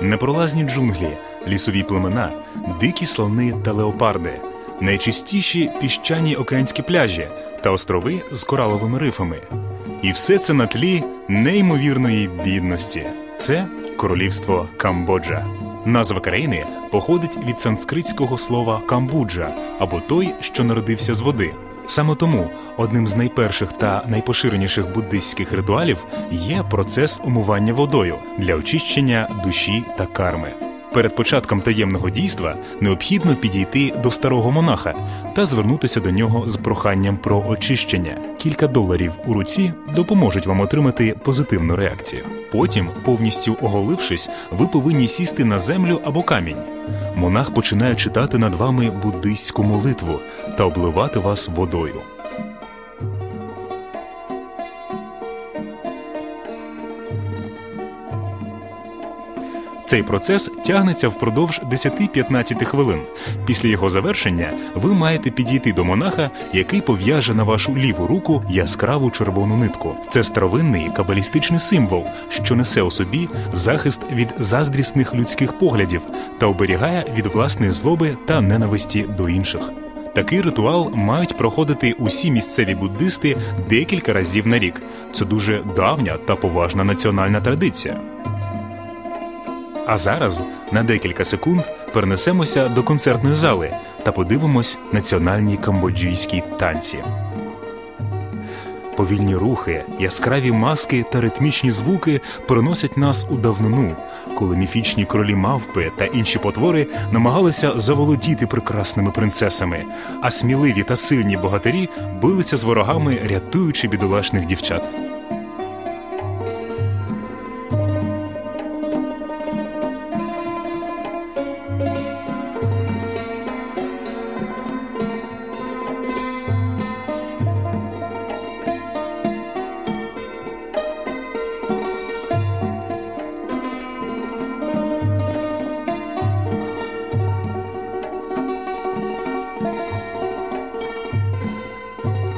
непролазні джунглі, лісові племена, дикі слони та леопарди, найчистіші піщані океанські пляжі та острови з кораловими рифами. І все це на тлі неймовірної бідності. Це королівство Камбоджа. Назва країни походить від санскритського слова камбуджа або той, що народився з води. Саме тому одним з найперших та найпоширеніших буддистських ритуалів є процес умивання водою для очищення душі та карми. Перед початком таємного дійства необхідно підійти до старого монаха та звернутися до нього з проханням про очищення. Кілька доларів у руці допоможуть вам отримати позитивну реакцію. Потім, повністю оголившись, ви повинні сісти на землю або камінь. Монах починає читати над вами буддийську молитву та обливати вас водою. Цей процес тягнеться впродовж 10-15 хвилин. Після його завершення ви маєте підійти до монаха, який пов'яже на вашу ліву руку яскраву червону нитку. Це старовинний кабалістичний символ, що несе у собі захист від заздрісних людських поглядів та оберігає від власної злоби та ненависті до інших. Такий ритуал мають проходити усі місцеві буддисти декілька разів на рік. Це дуже давня та поважна національна традиція. А зараз на декілька секунд перенесемося до концертної зали та подивимось національні камбоджійські танці. Повільні рухи, яскраві маски та ритмічні звуки переносять нас у давнину, коли міфічні кролі мавпи та інші потвори намагалися заволодіти прекрасними принцесами, а сміливі та сильні богатирі билися з ворогами, рятуючи бідолашних дівчат.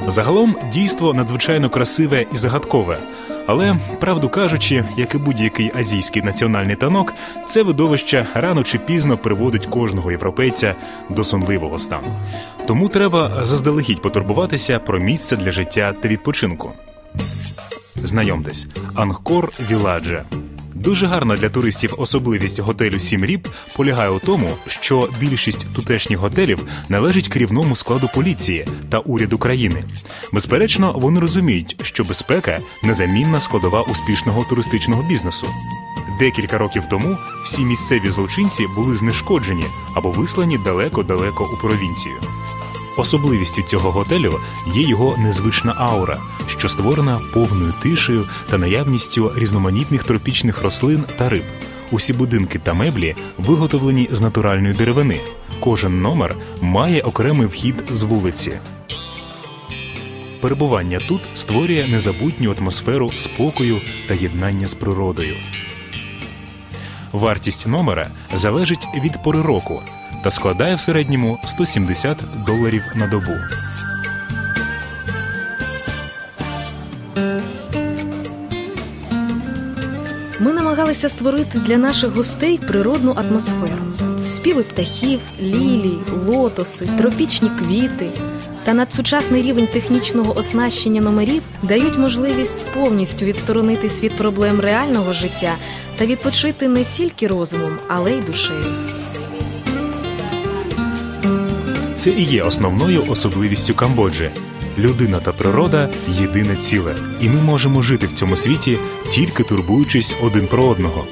Загалом дійство надзвичайно красиве і загадкове. Але, правду кажучи, як і будь-який азійський національний танок, це видовище рано чи пізно приводить кожного європейця до сонливого стану. Тому треба заздалегідь потурбуватися про місце для життя та відпочинку. Знайомтесь, Ангкор Віладже. Дуже гарна для туристів особливість готелю Сім Ріб полягає у тому, що більшість тутешніх готелів належить керівному складу поліції та уряду країни. Безперечно, вони розуміють, що безпека незамінна складова успішного туристичного бізнесу. Декілька років тому всі місцеві злочинці були знешкоджені або вислані далеко-далеко у провінцію. Особливістю цього готелю є його незвична аура, що створена повною тишею та наявністю різноманітних тропічних рослин та риб. Усі будинки та меблі виготовлені з натуральної деревини. Кожен номер має окремий вхід з вулиці. Перебування тут створює незабутню атмосферу спокою та єднання з природою. Вартість номера залежить від пори року та складає в середньому 170 доларів на добу. Ми намагалися створити для наших гостей природну атмосферу: співи птахів, лілій, лотоси, тропічні квіти. Та надсучасний рівень технічного оснащення номерів дають можливість повністю відсторонитись від проблем реального життя та відпочити не тільки розумом, але й душею. Це і є основною особливістю Камбоджі. Людина та природа єдине ціле, і ми можемо жити в цьому світі, тільки турбуючись один про одного.